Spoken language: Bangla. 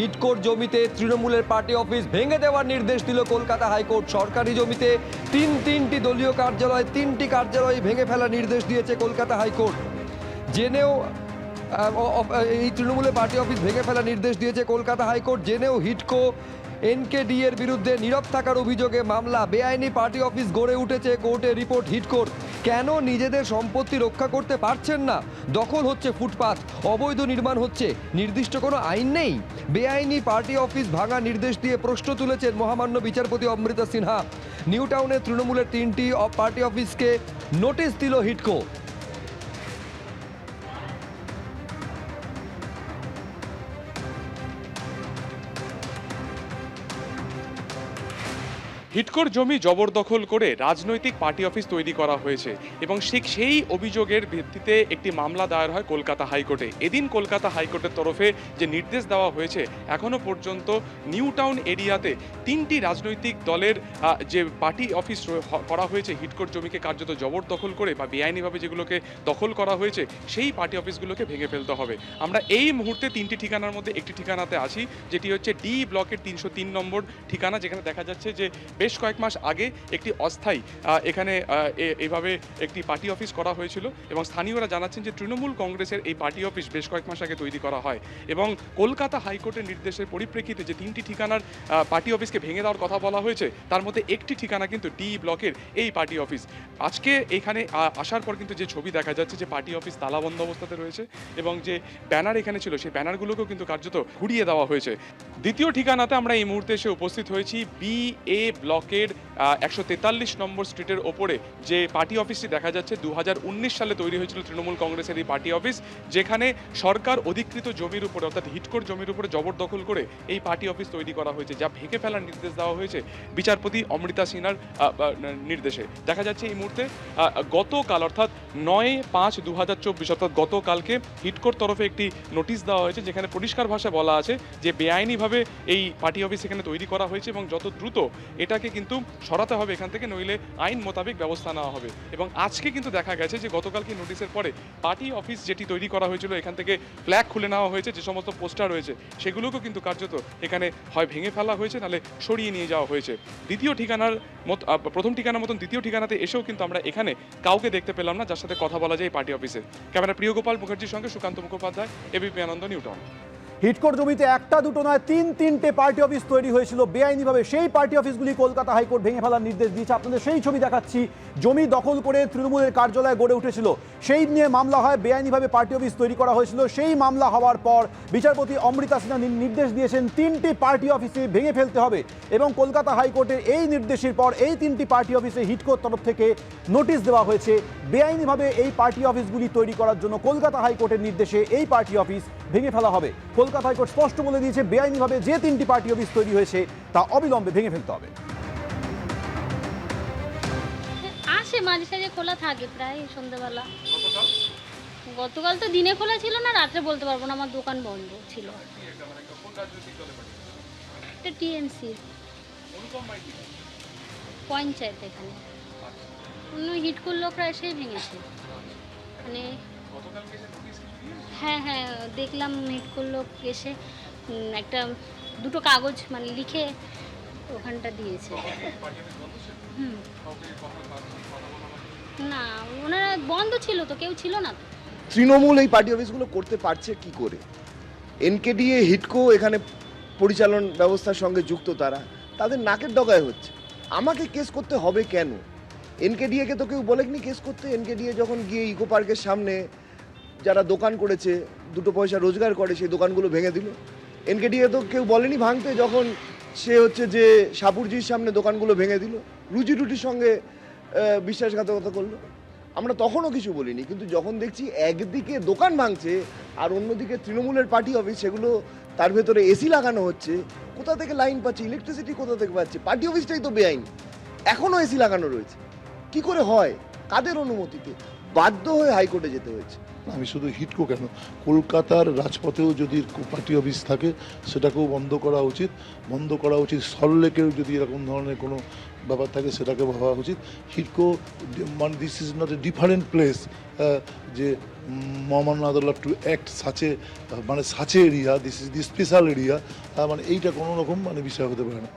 হিটকোট জমিতে তৃণমূলের পার্টি অফিস ভেঙে দেওয়ার নির্দেশ দিল কলকাতা হাইকোর্ট। সরকারি জমিতে তিন তিনটি দলীয় কার্যালয়, তিনটি কার্যালয় ভেঙে ফেলার নির্দেশ দিয়েছে কলকাতা হাইকোর্ট। জেনেও এই তৃণমূলের পার্টি অফিস ভেঙে ফেলার নির্দেশ দিয়েছে কলকাতা হাইকোর্ট। জেনেও হিটকো, এনকেডি এর বিরুদ্ধে নীরব থাকার অভিযোগে মামলা, বেআইনি পার্টি অফিস গড়ে উঠেছে কোর্টে রিপোর্ট হিটকোর। কেন নিজেদের সম্পত্তি রক্ষা করতে পারছেন না? দখল হচ্ছে ফুটপাথ অবৈধ নির্মাণ হচ্ছে, নির্দিষ্ট কোনো আইন নেই? বেআইনি পার্টি অফিস ভাঙা নির্দেশ দিয়ে প্রশ্ন তুলেছেন মহামান্য বিচারপতি অমৃতা সিনহা। নিউ টাউনে তৃণমূলের তিনটি পার্টি অফিসকে নোটিশ দিল হিটকো। হিটকোর জমি জবরদখল করে রাজনৈতিক পার্টি অফিস তৈরি করা হয়েছে এবং ঠিক সেই অভিযোগের ভিত্তিতে একটি মামলা দায়ের হয় কলকাতা হাইকোর্টে। এদিন কলকাতা হাইকোর্টের তরফে যে নির্দেশ দেওয়া হয়েছে, এখনও পর্যন্ত নিউ টাউন এরিয়াতে তিনটি রাজনৈতিক দলের যে পার্টি অফিস করা হয়েছে, হিটকোর জমিকে কার্যত জবরদখল করে বা বেআইনিভাবে যেগুলোকে দখল করা হয়েছে, সেই পার্টি অফিসগুলোকে ভেঙে ফেলতে হবে। আমরা এই মুহূর্তে তিনটি ঠিকানার মধ্যে একটি ঠিকানাতে আছি, যেটি হচ্ছে ডি ব্লকের তিনশো তিন নম্বর ঠিকানা, যেখানে দেখা যাচ্ছে যে বেশ কয়েক মাস আগে একটি অস্থায়ী এখানে এইভাবে একটি পার্টি অফিস করা হয়েছিল এবং স্থানীয়রা জানাচ্ছেন যে তৃণমূল কংগ্রেসের এই পার্টি অফিস বেশ কয়েক মাস আগে তৈরি করা হয় এবং কলকাতা হাইকোর্টের নির্দেশের পরিপ্রেক্ষিতে যে তিনটি ঠিকানার পার্টি অফিসকে ভেঙে দেওয়ার কথা বলা হয়েছে, তার মধ্যে একটি ঠিকানা কিন্তু ডি ব্লকের এই পার্টি অফিস। আজকে এখানে আসার পর কিন্তু যে ছবি দেখা যাচ্ছে যে পার্টি অফিস তালাবন্ধ অবস্থাতে রয়েছে এবং যে ব্যানার এখানে ছিল, সেই ব্যানারগুলোকেও কিন্তু কার্যত ঘুরিয়ে দেওয়া হয়েছে। দ্বিতীয় ঠিকানাতে আমরা এই মুহূর্তে এসে উপস্থিত হয়েছি, বি এ ব্লকের একশো তেতাল্লিশ নম্বর স্ট্রিটের ওপরে যে পার্টি অফিসটি দেখা যাচ্ছে দু হাজার উনিশ সালে তৈরি হয়েছিল তৃণমূল কংগ্রেসের এই পার্টি অফিস, যেখানে সরকার অধিকৃত জমির উপরে, অর্থাৎ হিটকোর জমির উপরে জবরদখল করে এই পার্টি অফিস তৈরি করা হয়েছে, যা ভেঙে ফেলার নির্দেশ দেওয়া হয়েছে বিচারপতি অমৃতা সিনহার নির্দেশে। দেখা যাচ্ছে এই মুহূর্তে গতকাল, অর্থাৎ নয় পাঁচ দু হাজার চব্বিশ, অর্থাৎ গতকালকে হিটকোর তরফে একটি নোটিশ দেওয়া হয়েছে, যেখানে পরিষ্কার ভাষায় বলা আছে যে বেআইনিভাবে এই পার্টি অফিস এখানে তৈরি করা হয়েছে এবং যত দ্রুত এটাকে কিন্তু সরাতে হবে এখান থেকে, নইলে আইন মোতাবেক ব্যবস্থা নেওয়া হবে। এবং আজকে কিন্তু দেখা গেছে যে গতকালকে নোটিশের পরে পার্টি অফিস যেটি তৈরি করা হয়েছিল, এখান থেকে ফ্ল্যাগ খুলে নেওয়া হয়েছে, যে সমস্ত পোস্টার রয়েছে, সেগুলোকেও কিন্তু কার্যত এখানে হয় ভেঙে ফেলা হয়েছে, নাহলে সরিয়ে নিয়ে যাওয়া হয়েছে। দ্বিতীয় ঠিকানার মত প্রথম ঠিকানার মতন দ্বিতীয় ঠিকানাতে এসেও কিন্তু আমরা এখানে কাউকে দেখতে পেলাম না, যার সাথে কথা বলা যায় পার্টি অফিসে। ক্যামেরা প্রিয়গোপাল মুখার্জির সঙ্গে সুকান্ত মুখোপাধ্যায়, এবিপি আনন্দ নিউটাউন। হিটকোর জমিতে একটা, দুটো নয়, তিন, তিনটে পার্টি অফিস তৈরি হয়েছিল। বেআইনিভাবে সেই পার্টি অফিসগুলি কলকাতা হাইকোর্ট ভেঙে ফেলার নির্দেশ দিয়েছে। আপনাদের সেই ছবি দেখাচ্ছি। জমি দখল করে তৃণমূলের কার্যালয় গড়ে উঠেছিল। সেই নিয়ে মামলা হয়, বেআইনিভাবে পার্টি অফিস তৈরি করা হয়েছিল। সেই মামলা হওয়ার পর বিচারপতি অমৃতা সিনহা নির্দেশ দিয়েছেন, তিনটি পার্টি অফিসে ভেঙে ফেলতে হবে এবং কলকাতা হাইকোর্টের এই নির্দেশের পর এই তিনটি পার্টি অফিসে হিটকোর তরফ থেকে নোটিশ দেওয়া হয়েছে। বেআইনিভাবে এই পার্টি অফিসগুলি তৈরি করার জন্য কলকাতা হাইকোর্টের নির্দেশে এই পার্টি অফিস ভেঙে ফেলা হবে। কলকাতা হাইকোর্ট স্পষ্ট বলে দিয়েছে বেআইনিভাবে যে তিনটি পার্টি অফিস তৈরি হয়েছে তা অবিলম্বে ভেঙে ফেলতে হবে। আসে মাঝে সাঝে খোলা থাকে প্রায় সন্ধ্যাবেলা। গতকাল? তো দিনে খোলা ছিল না রাত্রে বলতে পারব না আমার দোকান বন্ধ ছিল। এটা টিএমসি। পঞ্চায়েত এখানে। অন্য হিটকুর লোকরা এসেই ভেঙেছে। মানে হ্যাঁ হ্যাঁ দেখলাম হিটকুর করল এসে একটা দুটো কাগজ মানে লিখে ওখানটা দিয়েছে। হুম। না, ওনারা বন্ধ ছিল তো, কেউ ছিল না তো। তৃণমূল এই পার্টি অফিসগুলো করতে পারছে কি করে? এনকেডিএ, হিটকো এখানে পরিচালন ব্যবস্থার সঙ্গে যুক্ত তারা, তাদের নাকের ডগায় হচ্ছে। আমাকে কেস করতে হবে কেন? এনকেডিএকে তো কেউ বলেনি কেস করতে। এনকেডিএ যখন গিয়ে ইকো পার্কের সামনে যারা দোকান করেছে, দুটো পয়সা রোজগার করে, সেই দোকানগুলো ভেঙে দিল। এনকেডিএ তো কেউ বলেনি ভাঙতে, যখন সে হচ্ছে যে সাপুরজির সামনে দোকানগুলো ভেঙে দিল, রুজি রুটির সঙ্গে বিশ্বাসঘাতকতা করল। আমরা তখনও কিছু বলিনি, কিন্তু যখন দেখছি একদিকে দোকান ভাঙছে, আর অন্যদিকে তৃণমূলের পার্টি অফিস, সেগুলো তার ভেতরে এসি লাগানো হচ্ছে, কোথা থেকে লাইন পাচ্ছে ইলেকট্রিসিটি কোথা থেকে পাচ্ছে, পার্টি অফিসটাই তো বেআইন। এখনও এসি লাগানো রয়েছে। কি করে হয়? কাদের অনুমতিতে? বাধ্য হয়ে হাইকোর্টে যেতে হয়েছে। আমি শুধু হিটকো কেন? কলকাতার রাজপথেও যদি পার্টি অফিস থাকে, সেটাকেও বন্ধ করা উচিত। বন্ধ করা উচিত সল্লেকেও যদি এরকম ধরনের কোনো ব্যাপার থাকে, সেটাকে ভাবা উচিত। হিটকো মানে this is not a different place যে মহামান্য আদালত টু অ্যাক্ট সাচে মানে such area this is the special area মানে এইটা কোনো রকম মানে বিষয় হতে পারে না।